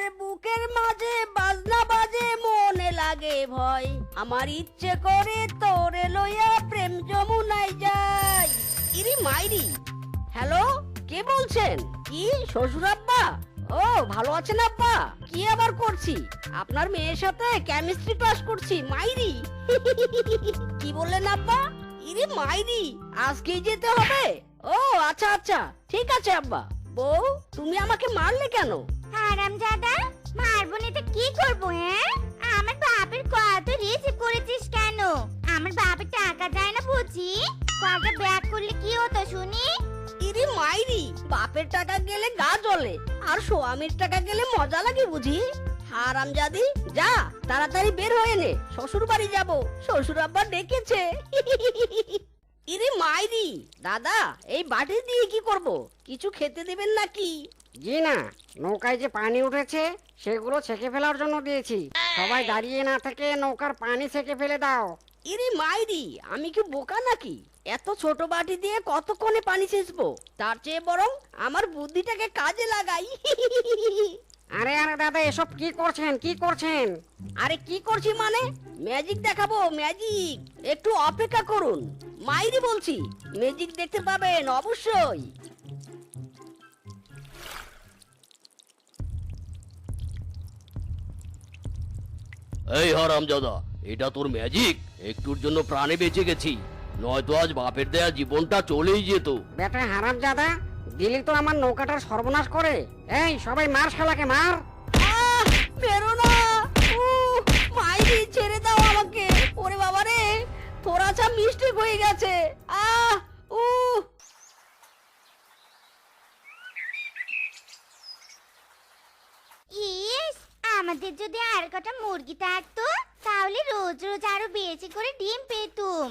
আমার বুকের মাঝে বাজনা বাজে মনে লাগে ভয়। আমার ইচ্ছে করে তোরে লইয়া প্রেম যমুনায় যাই। ইরি মাইরি। হ্যালো কে বলছেন? কি শ্বশুর আব্বা? ও ভালো আছেন আব্বা? কি আবার করছি? আপনার মেয়ের সাথে কেমিস্ট্রি ক্লাস করছি মাইরি। কি বললেন আব্বা? ইরে মাইরি। আজকেই যেতে হবে। ও আচ্ছা আচ্ছা ঠিক আছে আব্বা। বউ তুমি আমাকে মারলে কেন? হারাম দাদা মারবো না কি করব হ্যাঁ? আমার বাপের কত রিসিভ করেছিস কেন? আমার বাপের টাকা যায় না বুঝি? কয়টা ব্যাগ করলে কি হতো শুনি? ইরে মাইরি, বাপের টাকা গেলে গা জ্বলে, আর স্বামীর টাকা গেলে মজা লাগে বুঝি? হারাম জাদি, যা, তাড়াতাড়ি বের হয়ে নে শ্বশুর বাড়ি যাব, শ্বশুর আব্বা ডেকেছে। ইরে মাইরি, দাদা, এই বাটি দিয়ে কি করব, কিছু খেতে দেবেন নাকি? জি না নৌকায় যে পানি উঠেছে সেগুলো ছেঁকে ফেলার জন্য দিয়েছি। সবাই দাঁড়িয়ে না থেকে নৌকার পানি ছেঁকে ফেলে দাও। ইরে মাইরি আমি কি বোকা নাকি? এত ছোট বাটি দিয়ে কতক্ষণে পানি ছেঁচবো? তার চেয়ে বরং আমার বুদ্ধিটাকে কাজে লাগাই। আরে আরে দাদা এসব কি করছেন? কি করছেন? আরে কি করছি মানে? ম্যাজিক দেখাবো ম্যাজিক। একটু অপেক্ষা করুন। মাইরি বলছি ম্যাজিক দেখতে পাবেন অবশ্যই। এই হারামজাদা এটা তোর ম্যাজিক একটুর জন্য প্রাণে বেঁচে গেছি। নয়তো আজ বাপের দেয়া জীবনটা চলেই যেত। বেটা হারাম জাদা দিলি তো আমার নৌকাটার সর্বনাশ করে। এই সবাই মার শালাকে মার। আহ, বেরো না। উহ, মাইরি ছেড়ে দাও আমাকে। ওরে বাবা রে তোরা চা মিস্টেক হয়ে গেছে আহ উহ ইস আমাদের যদি আর কটা মুরগি থাকতো তাহলে রোজ রোজ আরও বেশি করে ডিম পেতুম।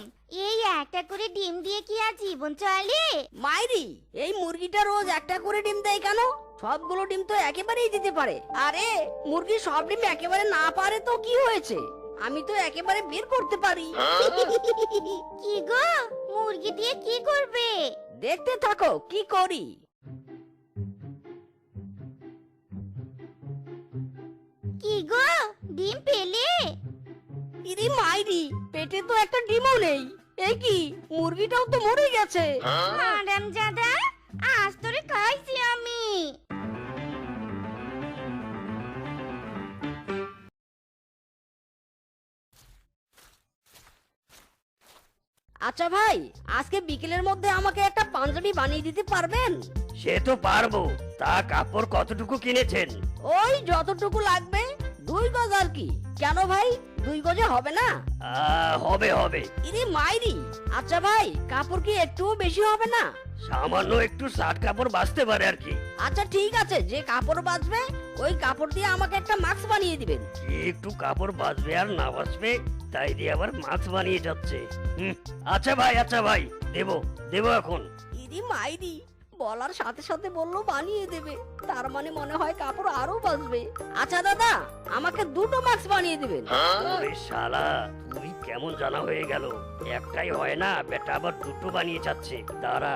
এই একটা করে ডিম দিয়ে কি আর জীবন চলে? মাইরি এই মুরগিটা রোজ একটা করে ডিম দেয় কেন? সবগুলো ডিম তো একেবারেই দিতে পারে। আরে মুরগি সব ডিম একেবারে না পারে তো কি হয়েছে? আমি তো একেবারে বের করতে পারি। কি গো? মুরগি দিয়ে কি করবে? দেখতে থাকো কি করি? কি গো ডিম পেলে? ইরি মাইরি পেটে তো একটা ডিমও নেই। এ কি মুরগিটাও তো মরে গেছে। ম্যাডাম দাদা আজ তোরে খাইছি আমি। আচ্ছা ভাই আজকে বিকেলের মধ্যে আমাকে একটা পাঞ্জাবি বানিয়ে দিতে পারবেন? সে তো পারব তা কাপড় কতটুকু কিনেছেন? ওই যতটুকু লাগবে দুই গজ আর কি? কেন ভাই? দুই গজে হবে না? আহ, হবে হবে। ইরে মাইরি আচ্ছা ভাই কাপড় কি একটুও বেশি হবে না? সামান্য একটু শার্ট কাপড় বাঁচতে পারে আর কি। আচ্ছা ঠিক আছে যে কাপড় বাঁচবে ওই কাপড় দিয়ে আমাকে একটা মাস্ক বানিয়ে দিবেন। কি একটু কাপড় বাঁচবে আর না বাঁচবে তাই দিয়ে আবার মাছ বানিয়ে যাচ্ছে। হুম, আচ্ছা ভাই আচ্ছা ভাই দেবো দেবো এখন। ইরি মাইরি বলার সাথে সাথে বলল বানিয়ে দেবে। তার মানে মনে হয় কাপড় আরও বাঁচবে। আচ্ছা দাদা, আমাকে দুটো মাস্ক বানিয়ে দিবেন। শালা তুই কেমন জানা হয়ে গেল? একটাই হয় না, বেটা আবার দুটো বানিয়ে যাচ্ছে দাঁড়া।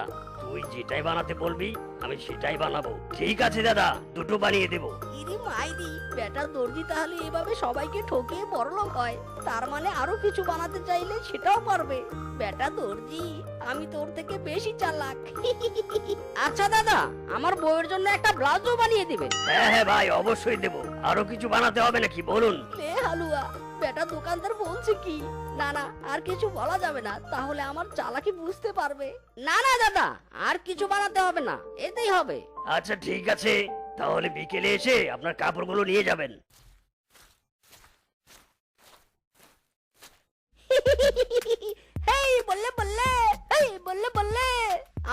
তুই যেটাই বানাতে বলবি আমি সেটাই বানাবো। ঠিক আছে দাদা দুটো বানিয়ে দেবো। ইরি মাইরি বেটার দর্জি তাহলে এভাবে সবাইকে ঠকিয়ে বড়লোক হয়। তার মানে আরও কিছু বানাতে চাইলে সেটাও পারবে। বেটা দর্জি আমি তোর থেকে বেশি চালাক। আচ্ছা দাদা আমার বউয়ের জন্য একটা ব্লাউজও বানিয়ে দিবেন। হ্যাঁ হ্যাঁ ভাই অবশ্যই দেবো। আরও কিছু বানাতে হবে নাকি? বলুন। লে হালুয়া বেটা দোকানদার বলছে কি? না না আর কিছু বলা যাবে না তাহলে আমার চালাকি বুঝতে পারবে। না না দাদা আর কিছু বানাতে হবে না এতেই হবে। আচ্ছা ঠিক আছে তাহলে বিকেলে এসে আপনার কাপড়গুলো নিয়ে যাবেন। হেই বললে বললে হেই বললে বললে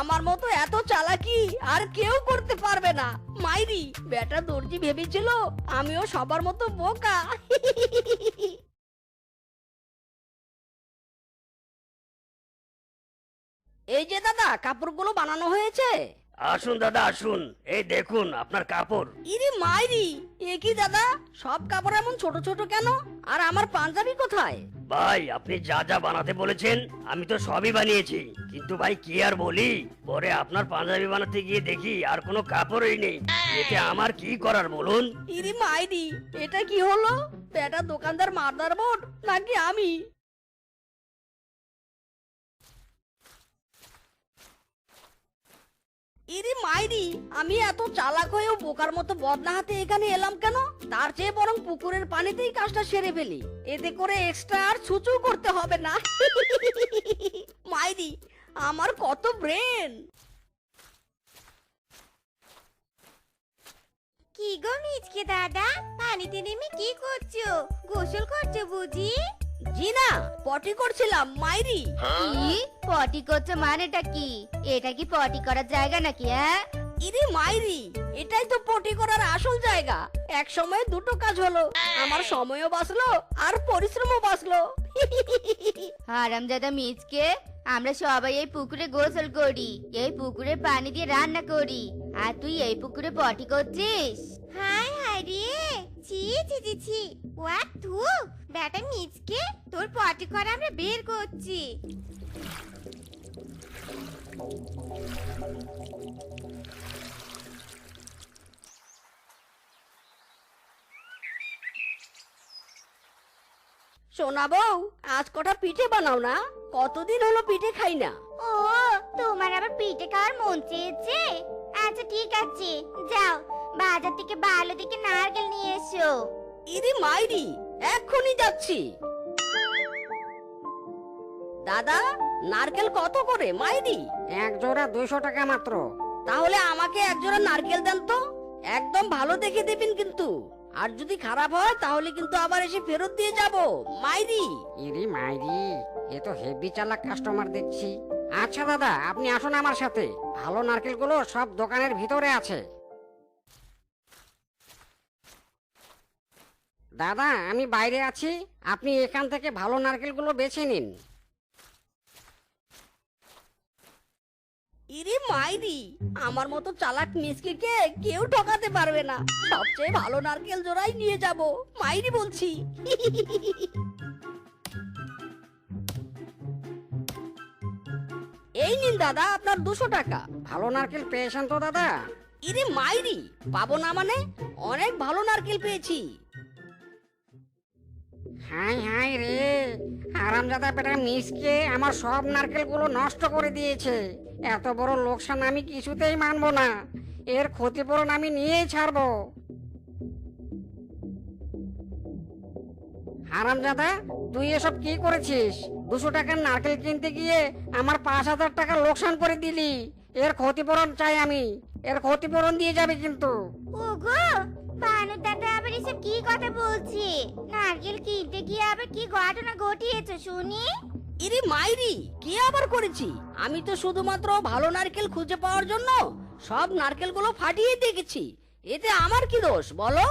আমার মতো এত চালাকি আর কেউ করতে পারবে না। মাইরি বেটা দর্জি ভেবেছিল আমিও সবার মতো বোকা। এই যে দাদা কাপড়গুলো বানানো হয়েছে। আসুন দাদা আসুন। এই দেখুন আপনার কাপড়। ইরে মাইরি এ কি দাদা? সব কাপড় এমন ছোট ছোট কেন? আর আমার পাঞ্জাবি কোথায়? ভাই আপনি যা যা বানাতে বলেছেন আমি তো সবই বানিয়েছি। কিন্তু ভাই কি আর বলি? পরে আপনার পাঞ্জাবি বানাতে গিয়ে দেখি আর কোনো কাপড়ই নেই। এতে আমার কি করার বলুন? ইরি মাইরি এটা কি হলো? বেটা দোকানদার মারদার বোর্ড নাকি আমি? ইরি মাইরি, আমি এত চালাক হয়েও বোকার মতো বদনা হাতে এখানে এলাম কেন? তার চেয়ে বরং পুকুরের পানিতেই কাজটা সেরে ফেলি। এতে করে এক্সট্রা আর ছুচু করতে হবে না। মাইরি, আমার কত ব্রেন? কি গো মিচকে দাদা? পানিতে নেমে কি করছ? গোসল করছ বুঝি? জি না পটি করছিলাম মাইরি। কি? পটি করছ মানেটা কি? এটা কি পটি করার জায়গা নাকি হ্যাঁ? ইরে মাইরি এটাই তো পটি করার আসল জায়গা। এক সময় দুটো কাজ হলো আমার সময়ও বাঁচলো আর পরিশ্রমও বাঁচলো। হারামজাদা মিচকে আমরা সবাই এই পুকুরে গোসল করি এই পুকুরে পানি দিয়ে রান্না করি। আর তুই এই পুকুরে পটি করছিস? হাই রে? ছি ছি ছি ছি। থু বেটা মিচকে তোর পটি করা আমরা বের করছি। সোনা বউ আজ কটা পিঠে বানাও না? কতদিন হলো পিঠে খাই না? ও তোমার আবার পিঠে খাওয়ার মন চেয়েছে? আচ্ছা ঠিক আছে। যাও। বাজার থেকে ভালো থেকে নারকেল নিয়ে এসো। ইরে মাইরি এক্ষুনি যাচ্ছি। দাদা নারকেল কত করে মাইরি? এক জোড়া দুইশো টাকা মাত্র। তাহলে আমাকে একজোড়া নারকেল দেন তো। একদম ভালো দেখে দেবেন কিন্তু। আর যদি খারাপ হয় তাহলে কিন্তু আবার এসে ফেরত দিয়ে যাব। মাইরি। ইরি মাইরি এ তো হেভি চালাক কাস্টমার দেখছি। আচ্ছা দাদা আপনি আসুন আমার সাথে। ভালো নারকেলগুলো সব দোকানের ভিতরে আছে। দাদা আমি বাইরে আছি। আপনি এখান থেকে ভালো নারকেলগুলো বেছে নিন। ইরে মাইরি আমার মতো চালাক মিসকিকে কেউ ঠকাতে পারবে না। সবচেয়ে ভালো নারকেল জোড়াই নিয়ে যাব মাইরি বলছি। এই নিন দাদা আপনার দুশো টাকা। ভালো নারকেল পেয়েছেন তো দাদা? ইরে মাইরি পাবো না মানে? অনেক ভালো নারকেল পেয়েছি। হাই হাই রে। আরামজাদা বেটা মিসকে আমার সব নারকেলগুলো নষ্ট করে দিয়েছে। এত বড় লোকসান আমি কিছুতেই মানবো না। এর ক্ষতিপূরণ আমি নিয়েই ছাড়বো। হারামজাদা, তুই এসব কি করেছিস? দুশো টাকার নারকেল কিনতে গিয়ে আমার পাঁচ হাজার টাকা লোকসান করে দিলি। এর ক্ষতিপূরণ চাই আমি। এর ক্ষতিপূরণ দিয়ে যাবে কিন্তু। বানু দাদা আবার এসব কি কথা বলছে? নারকেল কিনতে গিয়ে আবার কি ঘটনা ঘটিয়েছে শুনি? ইরে মাইরি কি আবার করেছি? আমি তো শুধুমাত্র ভালো নারকেল খুঁজে পাওয়ার জন্য সব নারকেলগুলো ফাটিয়ে দেখেছি। এতে আমার কি দোষ বলো?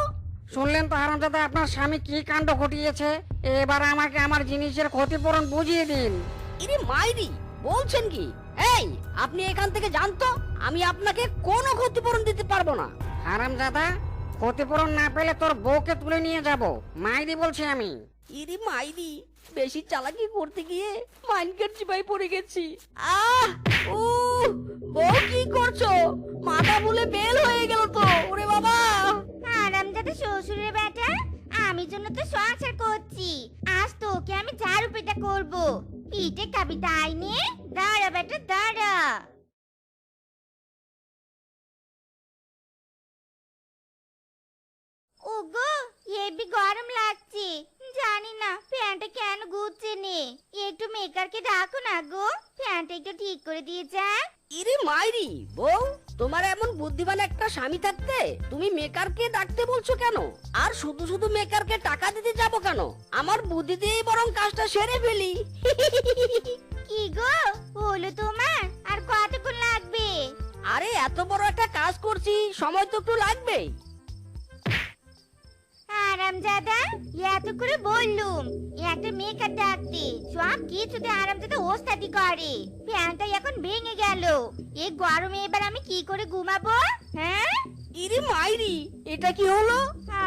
শুনলেন তো হারামজাদা আপনার স্বামী কি কাণ্ড ঘটিয়েছে? এবার আমাকে আমার জিনিসের ক্ষতিপূরণ বুঝিয়ে দিন। ইরে মাইরি বলছেন কি? এই আপনি এখান থেকে জানতো আমি আপনাকে কোনো ক্ষতিপূরণ দিতে পারব না। হারামজাদা ক্ষতিপূরণ না পেলে তোর বউকে তুলে নিয়ে যাব। মাইরি বলছি আমি। ইরি মাইরি বেশি চালাকি করতে গিয়ে মাইনকেট চিপাই পড়ে গেছি। আহ উ বউ কি করছ? মাথা ভুলে বেল হয়ে গেল তো ওরে বাবা। আরামজাদা শ্বশুরের বেটা আমি জন্য তো সংসার করছি। আজ তোকে আমি ঝাড়ু পিঠা করব। পিঠে খাবি তাই নিয়ে দাঁড়া বেটা দাঁড়া। গরম লাগছে। জানি না ফ্যানটা কেন ঘুরছে নে। একটু মেকারকে ডাকো না গো। ফ্যানটা একটু ঠিক করে দিয়ে যা। ইরে মাইরি বউ তোমার এমন বুদ্ধিমান একটা স্বামী থাকতে তুমি মেকারকে ডাকতে বলছো কেন? আর শুধু শুধু মেকারকে টাকা দিতে যাব কেন? আমার বুদ্ধি দিয়েই বরং কাজটা সেরে ফেলি। কি গো হলো তোমার? আর কতক্ষণ লাগবে? আরে এত বড় একটা কাজ করছি সময় তো একটু লাগবেই। আরামজাদা এত করে বললুম একটা মেয়েকে ডাকতে। সব কিছুতে আরামজাদা ওস্তাদি করে। ফ্যানটা এখন ভেঙে গেল। এই গরমে এবার আমি কি করে ঘুমাবো? হ্যাঁ? ইরি মাইরি এটা কি হলো?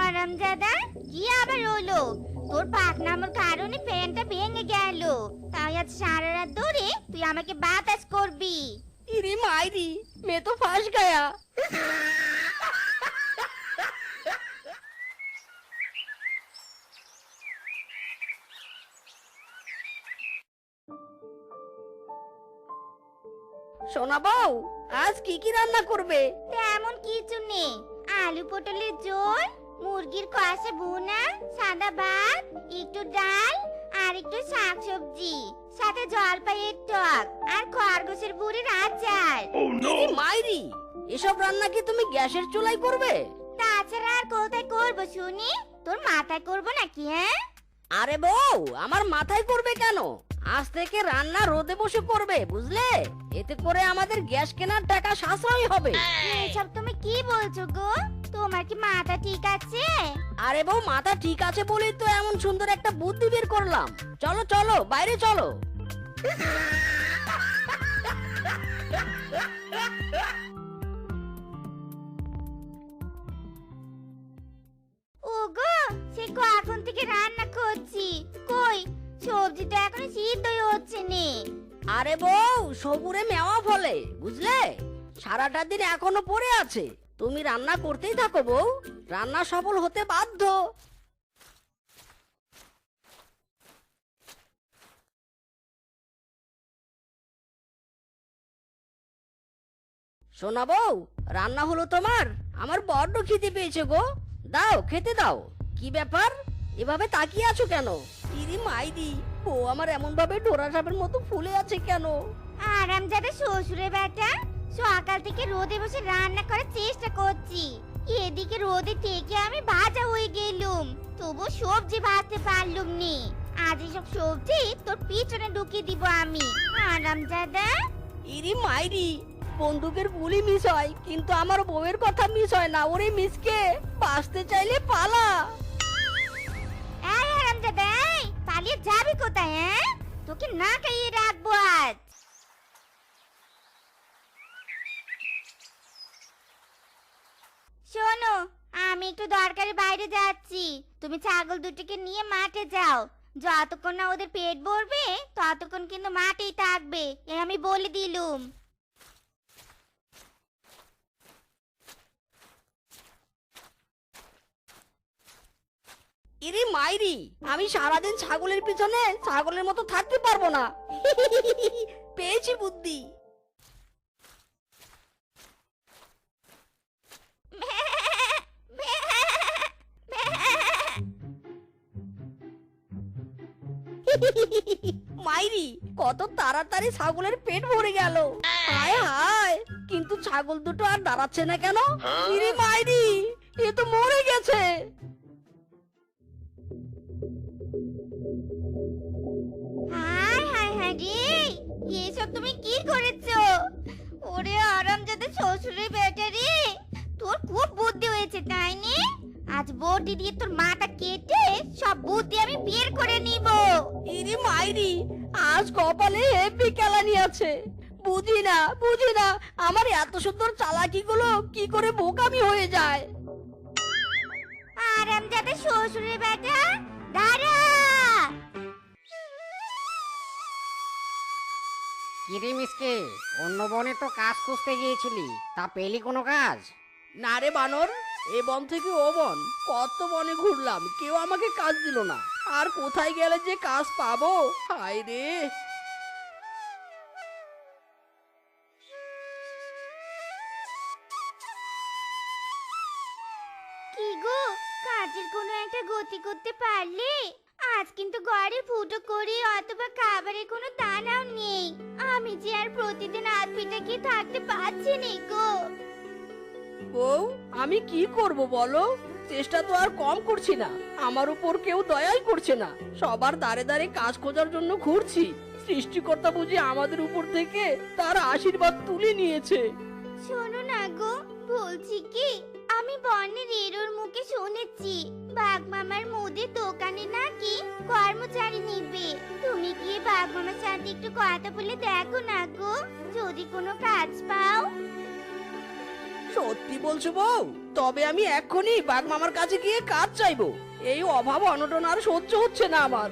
আরামজাদা কি আবার হলো? তোর পাকনামোর কারণে ফ্যানটা ভেঙে গেল। তাই আজ সারা রাত ধরে তুই আমাকে বাতাস করবি। ইরি মাইরি মে তো ফাঁস গায়া। সোনা বউ আজ কি কি রান্না করবে? তেমন কিছু নেই। আলু পটলের ঝোল মুরগির কষা ভুনা সাদা ভাত একটু ডাল আর একটু শাকসবজি সাথে জলপাইয়ের টক আর খরগোশের বুড়ির আচার। ইরি মাইরি এসব রান্না কি তুমি গ্যাসের চুলায় করবে? তাছাড়া আর কোথায় করব শুনি? তোর মাথায় করব নাকি হ্যাঁ? আরে বউ আমার মাথায় করবে কেন? আজ থেকে রান্না রোদে বসে করবে বুঝলে? এতে করে আমাদের গ্যাস কেনার টাকা সাশ্রয় হবে। এসব তুমি কি বলছো গো? তোমার কি মাথা ঠিক আছে? আরে বউ মাথা ঠিক আছে বলেই তো এমন সুন্দর একটা বুদ্ধি বের করলাম। চলো চলো বাইরে চলো। ওগো, সে কখন থেকে রান্না করছি? কই? এখনও হচ্ছে আরে বউ, সবুরে মেওয়া ফলে, বুঝলে? সারাটা দিন এখনও পড়ে আছে। তুমি রান্না করতেই থাকো বউ, রান্না সফল হতে বাধ্য। শোনা বউ, রান্না হলো তোমার? আমার বড্ড খিদে পেয়েছে গো। দাও খেতে দাও। কি ব্যাপার? এভাবে তাকিয়ে আছো কেন? ইরি মাইরি বউ আমার এমন ভাবে ডোরা সাপের মতো ফুলে আছে কেন? আরাম যাতে শ্বশুরে বেটা সকাল থেকে রোদে বসে রান্না করার চেষ্টা করছি। এদিকে রোদে থেকে আমি ভাজা হয়ে গেলুম তবু সবজি ভাজতে পারলুম নি। আজ এসব সবজি তোর পিছনে ঢুকিয়ে দিব আমি। আরাম দাদা ইরি মাইরি বন্দুকের গুলি মিস হয় কিন্তু আমার বউয়ের কথা মিস হয় না। ওরে মিসকে বাঁচতে চাইলে পালা। এই আরাম দাদা এই, পালিয়ে যাবি কোথায় হ্যাঁ? তোকে না খাইয়ে রাখব আজ। শোনো আমি একটু দরকারে বাইরে যাচ্ছি। তুমি ছাগল দুটিকে নিয়ে মাঠে যাও। যতক্ষণ না ওদের পেট ভরবে ততক্ষণ কিন্তু মাঠেই থাকবে এ আমি বলে দিলুম। ইরি মাইরি আমি সারাদিন ছাগলের পিছনে ছাগলের মতো থাকতে পারব না। পেয়েছি বুদ্ধি। মাইরি কত তাড়াতাড়ি ছাগলের পেট ভরে গেল। হায় হায় কিন্তু ছাগল দুটো আর দাঁড়াচ্ছে না কেন? ইরি মাইরি এ তো মরে গেছে। এসব তুমি কি করেছ? ওরে আরাম শ্বশুরের বেটা রে। তোর খুব বুদ্ধি হয়েছে তাই নি? আজ বটি দিয়ে তোর মাথা কেটে সব বুদ্ধি আমি বের করে নিব। ইরি মাইরি আজ কপালে হেভি কেলানি আছে। বুঝি না বুঝি না আমার এত সুন্দর চালাকি গুলো কি করে বোকামি হয়ে যায়। আরাম যাতে শ্বশুরের বেটা দাঁড়া। কিরে মিসকে, অন্য বনে তো কাজ খুঁজতে গিয়েছিলি, তা পেলি কোনো কাজ? না রে বানর, এ বন থেকে ও বন, কত বনে ঘুরলাম, কেউ আমাকে কাজ দিল না। আর কোথায় গেলে যে কাজ পাবো? হায় রে! হাত থাকতে পারছি না গো? বউ আমি কি করব বলো? চেষ্টা তো আর কম করছি না। আমার উপর কেউ দয়াই করছে না। সবার দাঁড়ে দাঁড়ে কাজ খোঁজার জন্য ঘুরছি। সৃষ্টিকর্তা বুঝি আমাদের উপর থেকে তার আশীর্বাদ তুলে নিয়েছে। শোনো না গো বলছি কি? আমি বনের এরোর মুখে শুনেছি, বাঘ মামার মুদির দোকানে নাকি কর্মচারী নিবে। তুমি গিয়ে বাঘ মামার সাথে একটু কথা বলে দেখো না গো, যদি কোনো কাজ পাও। সত্যি বলছো বউ? তবে আমি এক্ষুনি বাঘ মামার কাছে গিয়ে কাজ চাইব। এই অভাব অনটন আর সহ্য হচ্ছে না আমার।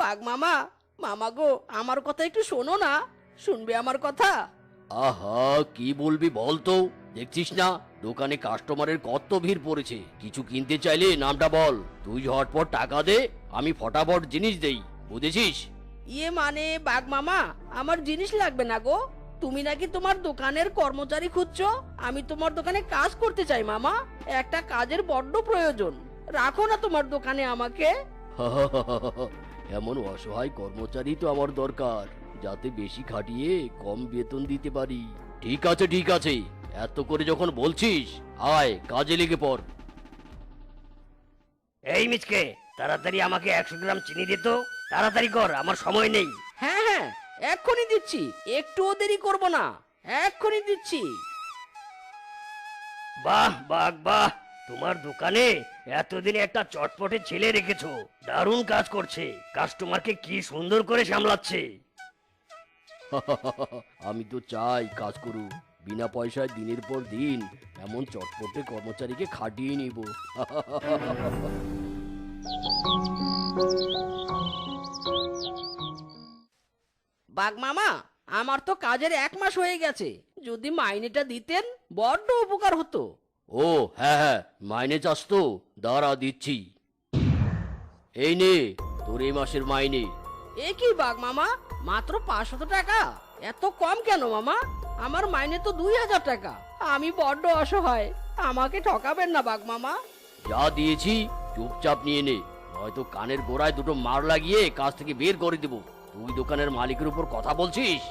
বাঘ মামা মামা গো, আমার কথা একটু শোনো না। শুনবে আমার কথা? আহা কি বলবি বল তো দেখছিস না? দোকানে কাস্টমারের কত ভিড় পড়েছে। কিছু কিনতে চাইলে নামটা বল। তুই ঝটপট টাকা দে আমি ফটাফট জিনিস দেই। বুঝেছিস? ইয়ে মানে বাঘ মামা আমার জিনিস লাগবে না গো। তুমি নাকি তোমার দোকানের কর্মচারী খুঁজছো? আমি তোমার দোকানে কাজ করতে চাই মামা। একটা কাজের বড্ড প্রয়োজন। রাখো না তোমার দোকানে আমাকে। এমন অসহায় কর্মচারী তো আমার দরকার। যাতে বেশি খাটিয়ে কম বেতন দিতে পারি। ঠিক আছে ঠিক আছে। এত করে যখন বলছিস আয় কাজে লেগে পড়। এই মিচকে তাড়াতাড়ি আমাকে একশো গ্রাম চিনি দিত তাড়াতাড়ি কর আমার সময় নেই। হ্যাঁ হ্যাঁ এক্ষুনি দিচ্ছি। একটুও দেরি করব না। এক্ষুনি দিচ্ছি। বাহ বাহ বাহ। তোমার দোকানে এতদিন একটা চটপটে ছেলে রেখেছো। দারুণ কাজ করছে। কাস্টমারকে কি সুন্দর করে সামলাচ্ছে। আমি তো চাই কাজ করুক। বিনা পয়সায় দিনের পর দিন এমন চটপটে কর্মচারীকে খাটিয়ে নিব। বাঘ মামা আমার তো কাজের এক মাস হয়ে গেছে। যদি মাইনেটা দিতেন বড্ড উপকার হতো। ও হ্যাঁ হ্যাঁ মাইনে চাস তো। দাঁড়া দিচ্ছি। এই নে তোর এই মাসের মাইনে। এ কি বাঘ মামা? মাত্র পাঁচশত টাকা? এত কম কেন মামা? আমার মাইনে তো দুই হাজার টাকা। আমি বড্ড অসহায়। আমাকে ঠকাবেন না বাঘ মামা। যা দিয়েছি চুপচাপ নিয়ে নে। হয়তো কানের গোড়ায় দুটো মার লাগিয়ে কাজ থেকে বের করে দেব। তুই দোকানের মালিকের উপর কথা বলছিস?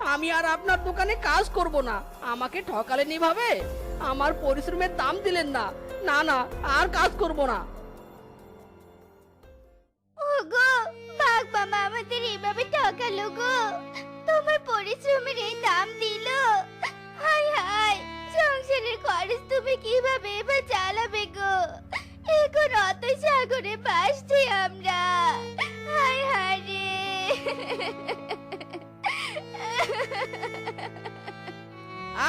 আমি আর আপনার দোকানে কাজ করব না। আমাকে ঠকালেন ভাবে। আমার পরিশ্রমের দাম দিলেন না। না না আর কাজ করব না। ওগো বাঘ মামা আমাদের এভাবে ঠকালো গো। তোমার পরিশ্রমের এই দাম দিল। হাই হাই সংসারের খরচ তুমি কীভাবে এবার চালাবে গো? এখন অত সাগরে বাসছি আমরা। হাই হাই রে।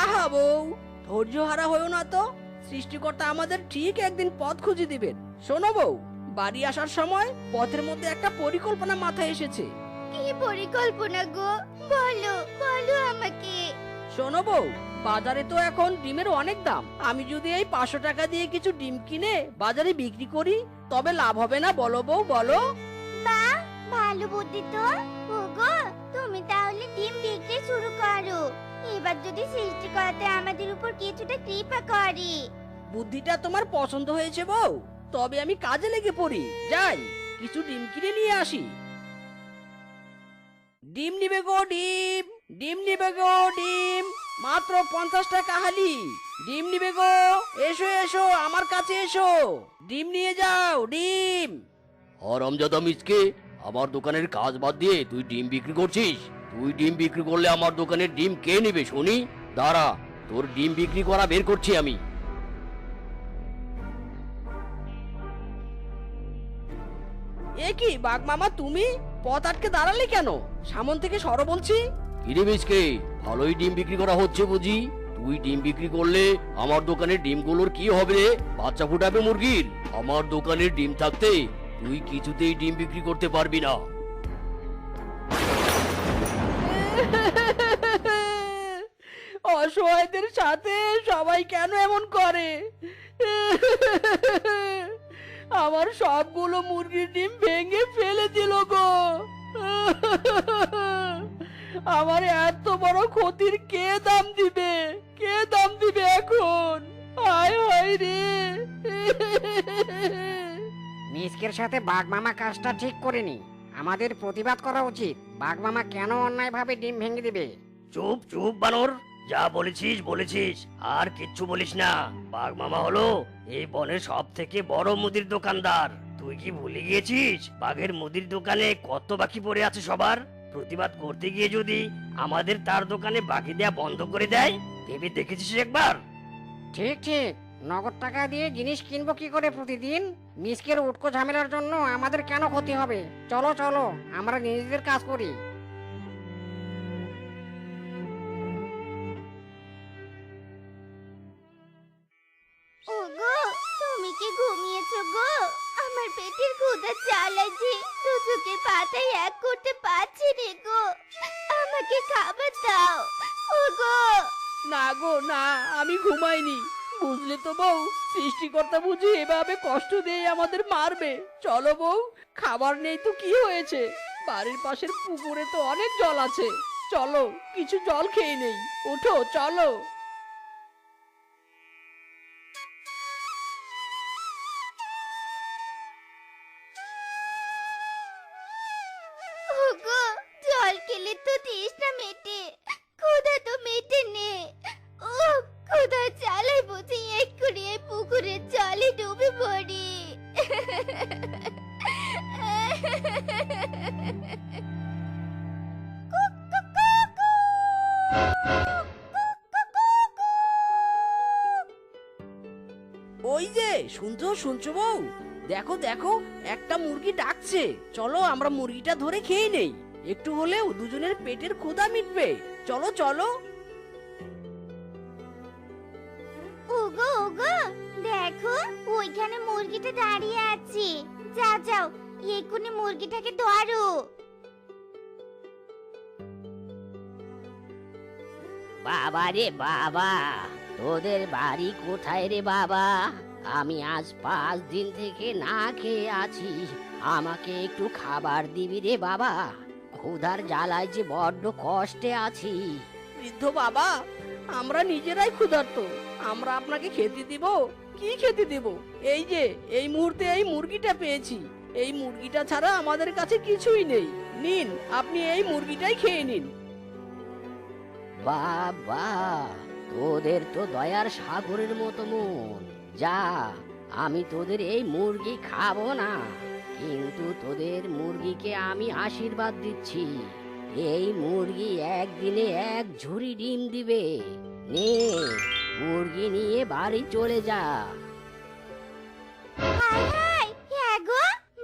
আহা বউ ধৈর্য হারা হয়েও না তো। সৃষ্টিকর্তা আমাদের ঠিক একদিন পথ খুঁজে দিবেন। শোনো বউ। বাড়ি আসার সময় পথের মধ্যে একটা পরিকল্পনা মাথায় এসেছে। কি পরিকল্পনা গো? বলো বলো আমাকে। শোনো বউ বাজারে তো এখন ডিমের অনেক দাম। আমি যদি এই পাঁচশো টাকা দিয়ে কিছু ডিম কিনে বাজারে বিক্রি করি তবে লাভ হবে না বলো বউ বলো। বাহ ভালো বুদ্ধি তো। ওগো তুমি তাহলে ডিম বিক্রি শুরু করো। এবার যদি সৃষ্টিকর্তা আমাদের উপর কিছুটা কৃপা করে। বুদ্ধিটা তোমার পছন্দ হয়েছে বউ। তবে আমি কাজে লেগে পড়ি। যাই, কিছু ডিম কিনে নিয়ে আসি। ডিম নিবে গো ডিম ডিম নিবে গো ডিম, মাত্র পঞ্চাশ টাকা হালি। ডিম নিবে গো, এসো এসো, আমার কাছে এসো। ডিম নিয়ে যাও, ডিম। হরমজাদা মিসকে, আমার দোকানের কাজ বাদ দিয়ে তুই ডিম বিক্রি করছিস? তুই ডিম বিক্রি করলে আমার দোকানের ডিম কে নেবে শুনি? দাঁড়া, তোর ডিম বিক্রি করা বের করছি আমি। কি? বাঘ মামা তুমি? পথ আটকে দাঁড়ালে কেন? সামন থেকে সরো বলছি। কিরে ভালোই ডিম বিক্রি করা হচ্ছে বুঝি? তুই ডিম বিক্রি করলে আমার দোকানের ডিমগুলোর কি হবে রে? বাচ্চা ফুটাবে মুরগির। আমার দোকানের ডিম থাকতে তুই কিছুতেই ডিম বিক্রি করতে পারবি না। অসহায়দের সাথে সবাই কেন এমন করে? আমার সবগুলো মুরগির ডিম ভেঙে ফেলে দিল গো। আমার এত বড় ক্ষতির কে দাম দিবে? কে দাম দিবে এখন? হায় হায় রে। মিসকের সাথে বাঘ মামা কাজটা ঠিক করেনি। আমাদের প্রতিবাদ করা উচিত। বাঘ মামা কেন অন্যায়ভাবে ডিম ভেঙে দিবে? চুপ চুপ বানর। যা বলেছিস বলেছিস। আর কিচ্ছু বলিস না। বাঘ মামা হলো এই বনের সব থেকে বড় মুদির দোকানদার। তুই কি ভুলে গিয়েছিস? বাঘের মুদির দোকানে কত বাকি পড়ে আছে সবার? প্রতিবাদ করতে গিয়ে যদি আমাদের তার দোকানে বাকি দেয়া বন্ধ করে দেয়, ভেবে দেখেছিস একবার? ঠিক ঠিক। নগদ টাকা দিয়ে জিনিস কিনবো কি করে প্রতিদিন? মিসকের উটকো ঝামেলার জন্য আমাদের কেন ক্ষতি হবে? চলো চলো। আমরা নিজেদের কাজ করি। ওগো, তুমি কি ঘুমিয়েছো গো? আমার পেটের ক্ষুধা জ্বালাচ্ছে। দু চোখের পাতায় এক করতে পারছি রে গো। আমাকে খাবার দাও। ওগো। না গো, না, আমি ঘুমাইনি। বুঝলে তো বউ, সৃষ্টিকর্তা বুঝি এভাবে কষ্ট দিয়ে আমাদের মারবে। চলো বউ, খাবার নেই তো কি হয়েছে? বাড়ির পাশের পুকুরে তো অনেক জল আছে। চলো, কিছু জল খেয়ে নেই। ওঠো, চলো। ওই যে, শুনছো শুনছো বউ? দেখো দেখো, একটা মুরগি ডাকছে। চলো, আমরা মুরগিটা ধরে খেয়ে নেই। একটু হলেও দুজনের পেটের ক্ষুধা মিটবে। চলো চলো। ওগো ওগো, দেখো, ওইখানে মুরগিটা দাঁড়িয়ে আছে। যাও যাও, এক্ষুনি মুরগিটাকে ধরো। বাবা রে বাবা, তোদের বাড়ি কোথায় রে বাবা? আমি আজ পাঁচ দিন থেকে না খেয়ে আছি, আমাকে একটু খাবার দিবি রে বাবা। ক্ষুধার জ্বালায় যে বড্ড কষ্টে আছি। বৃদ্ধ বাবা, আমরা নিজেরাই ক্ষুধার্ত, আমরা আপনাকে খেতে দিব। কি খেতে দিব? এই যে, এই মুহূর্তে এই মুরগিটা পেয়েছি। এই মুরগিটা ছাড়া আমাদের কাছে কিছুই নেই। নিন, আপনি এই মুরগিটাই খেয়ে নিন। বাবা, তোদের তো দয়ার সাগরের মতো মন। যা, আমি তোদের এই মুরগি খাব না। কিন্তু তোদের মুরগিকে আমি আশীর্বাদ দিচ্ছি। এই মুরগি একদিনে এক ঝুড়ি ডিম দিবে। নে, মুরগি নিয়ে বাড়ি চলে যা। হ্যাঁ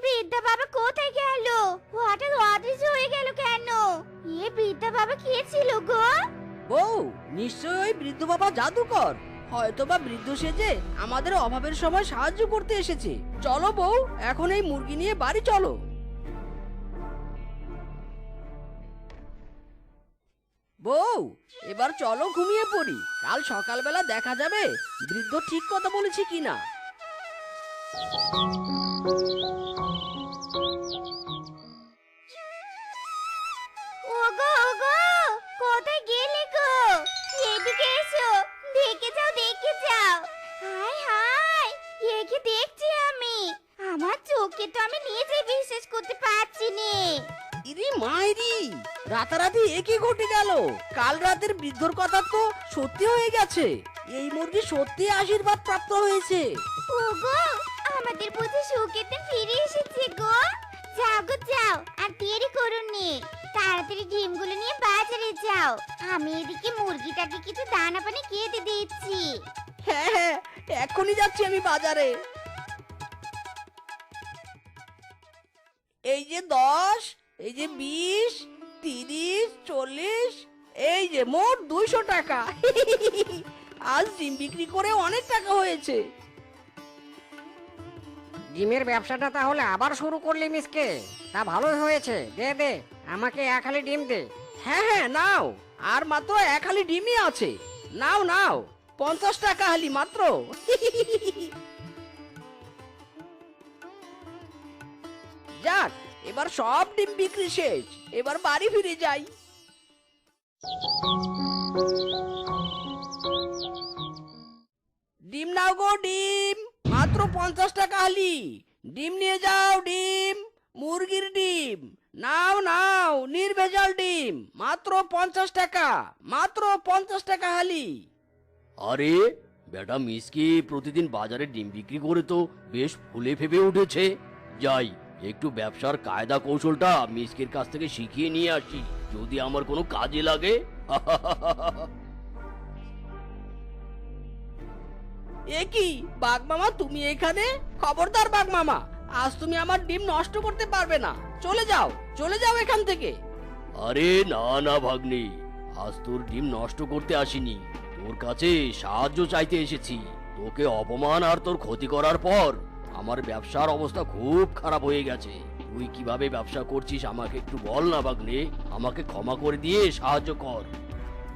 বৃদ্ধা বাবা কোথায় গেল? হঠাৎ অদৃশ্য হয়ে গেল কেন? এ বৃদ্ধা বাবা কে ছিল গো? বউ, নিশ্চয়ই বৃদ্ধ বাবা জাদুকর। হয়তোবা বৃদ্ধ সেজে আমাদের অভাবের সময় সাহায্য করতে এসেছে। চলো বউ, এখন এই মুরগি নিয়ে বাড়ি চলো। বউ, এবার চলো ঘুমিয়ে পড়ি। কাল সকালবেলা দেখা যাবে বৃদ্ধ ঠিক কথা বলেছে কিনা। দেখে যাও। হাই হাই একে দেখছি আমি। আমার চোখে তো আমি নিজে বিশ্বাস করতে পারছি নে। ইরি মাইরি রাতারাতি একই ঘটে গেল? কাল রাতের বৃদ্ধর কথা তো সত্যি হয়ে গেছে। এই মুরগি সত্যি আশীর্বাদ প্রাপ্ত হয়েছে। ওগো আমাদের বুঝি সুখেতে ফিরে এসেছে গো। যাও গো যাও আর দেরি করুন নি। তাড়াতাড়ি ডিমগুলো নিয়ে বাজারে যাও। আমি এদিকে মুরগিটাকে কিছু দানা পানি খেতে দিচ্ছি। হ্যাঁ হ্যাঁ এখনই যাচ্ছি আমি বাজারে। এই যে দশ, এই যে বিশ, তিরিশ, চল্লিশ, এই যে মোট দুইশো টাকা। আজ ডিম বিক্রি করে অনেক টাকা হয়েছে। ডিমের ব্যবসাটা তাহলে আবার শুরু করলি মিসকে। তা ভালোই হয়েছে। দে দে, আমাকে এক হালি ডিম দে। হ্যাঁ হ্যাঁ নাও। আর মাত্র এক হালি ডিমই আছে। নাও নাও, পঞ্চাশ টাকা হালি মাত্র। যাক, এবার সব ডিম বিক্রি শেষ। এবার বাড়ি ফিরে যাই। ডিম নাও গো, ডিম। মাত্র পঞ্চাশ টাকা হালি। ডিম নিয়ে যাও, ডিম। মুরগির ডিম। নাও নাও, নির্ভেজাল ডিম। মাত্র পঞ্চাশ টাকা, মাত্র পঞ্চাশ টাকা হালি। আরে, বেটা মিসকে প্রতিদিন বাজারে ডিম বিক্রি করে তো বেশ ফুলে ফেপে উঠেছে। যাই, একটু ব্যবসার কায়দা কৌশলটা মিসকের কাছ থেকে শিখিয়ে নিয়ে আসি, যদি আমার কোনো কাজে লাগে। এ কি বাঘ মামা তুমি এখানে? খবরদার বাঘ মামা আজ তুমি আমার ডিম নষ্ট করতে পারবে না। চলে যাও চলে যাও এখান থেকে। আরে না না, ভাগ্নে, আজ তোর ডিম নষ্ট করতে আসিনি। তোর কাছে সাহায্য চাইতে এসেছি। তোকে অপমান আর তোর ক্ষতি করার পর আমার ব্যবসার অবস্থা খুব খারাপ হয়ে গেছে। তুই কীভাবে ব্যবসা করছিস আমাকে একটু বল না, ভাগ্নে। আমাকে ক্ষমা করে দিয়ে সাহায্য কর।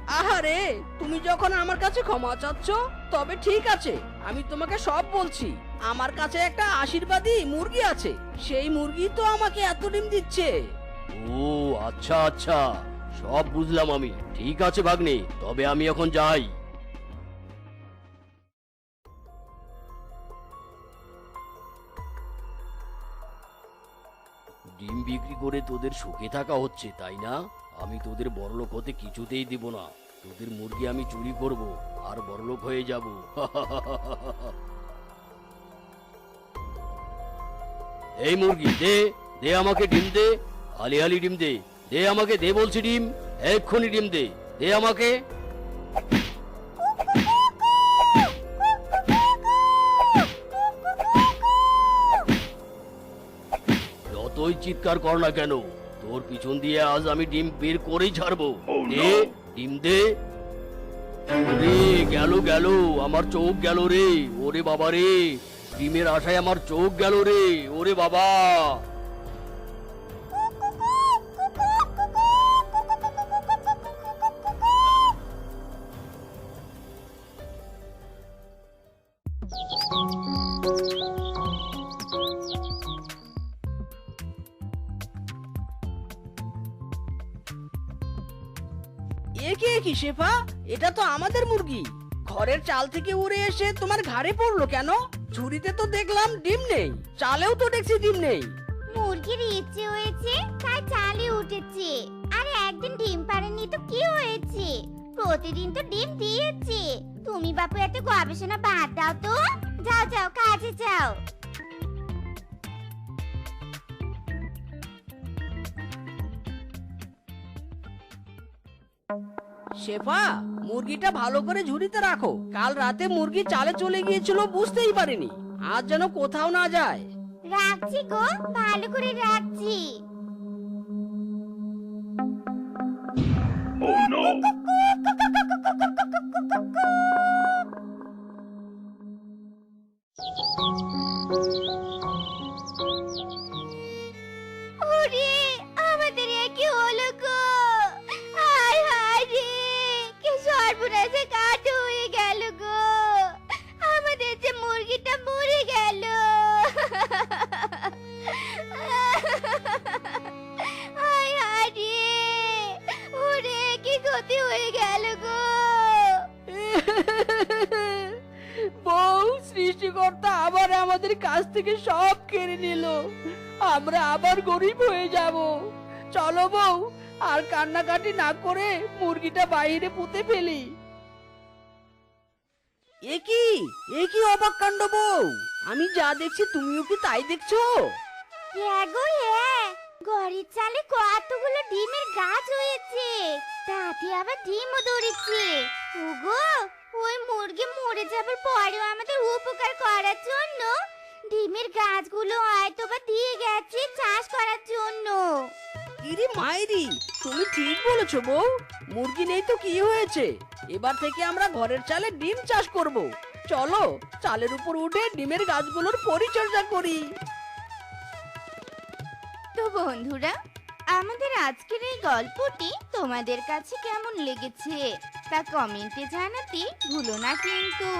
আহারে, তুমি যখন আমার কাছে ক্ষমা চাচ্ছ, তবে ঠিক আছে, আমি তোমাকে সব বলছি। আমার কাছে একটা আশীর্বাদী মুরগি আছে, সেই মুরগি তো আমাকে এত ডিম দিচ্ছে। ও আচ্ছা আচ্ছা সব বুঝলাম আমি। ঠিক আছে, ভাগ্নে, তবে আমি এখন যাই। ডিম বিক্রি করে তোদের সুখে থাকা হচ্ছে, তাই না? আমি তোদের বড়লোক হতে কিছুতেই দিব না। তোদের মুরগি আমি চুরি করব, আর বড়লোক হয়ে যাব। এই মুরগি, দে দে আমাকে ডিম দে, হালি হালি ডিম দে দে আমাকে, দে বলছি ডিম, এক্ষুনি ডিম দে দে আমাকে। যতই চিৎকার কর না কেন তোর পিছন দিয়ে আজ আমি ডিম বের করেই ছাড়বো। দে ডিম দে। রে গেল গেল আমার চোখ গেল রে। ওরে বাবা রে ডিমের আশায় আমার চোখ গেল রে। ওরে বাবা! শেফা, এটা তো আমাদের মুরগি। ঘরের চাল থেকে উড়ে এসে তোমার ঘাড়ে পড়ল কেন? ঝুড়িতে তো দেখলাম ডিম নেই, চালেও তো দেখছি ডিম নেই। মুরগির ইচ্ছে হয়েছে, তাই চালে উঠেছে। আর একদিন ডিম পারেনি তো কি হয়েছে? প্রতিদিন তো ডিম দিয়েছে। তুমি বাপু এত গবেষণা বাদ দাও তো। যাও যাও, কাজে যাও। শেফা মুরগিটা ভালো করে ঝুড়িতে রাখো। কাল রাতে মুরগি চালে চলে গিয়েছিল বুঝতেই পারিনি। আজ যেন কোথাও না যায়। রাখছি গো ভালো করে রাখছি। সৃষ্টিকর্তা আবার আমাদের কাছ থেকে সব কেড়ে নিল। আমরা আবার গরিব হয়ে যাব। চলো বউ আর কান্নাকাটি না করে মুরগিটা বাইরে পুঁতে ফেলি। এ কি? এ কি অবাক কাণ্ড বউ? আমি যা দেখছি তুমিও কি তাই দেখছ? হ্যাঁ গো হ্যাঁ। ঘরের চালে কতগুলো ডিমের গাছ হয়েছে। তাতে আবার ডিমও ধরেছে। ওগো ওই মুরগি মরে যাবার পরেও আমাদের উপকার করার জন্য ডিমের গাছগুলো হয়তো বা দিয়ে গেছে চাষ করার জন্য। ইরি মাইরি তুমি ঠিক বলেছ বউ। মুরগি নেই তো কি হয়েছে? এবার থেকে আমরা ঘরের চালে ডিম চাষ করব। চলো চালের উপর উঠে ডিমের গাছগুলোর পরিচর্যা করি। তো বন্ধুরা আমাদের আজকের এই গল্পটি তোমাদের কাছে কেমন লেগেছে তা কমেন্টে জানাতে ভুলো না কিন্তু।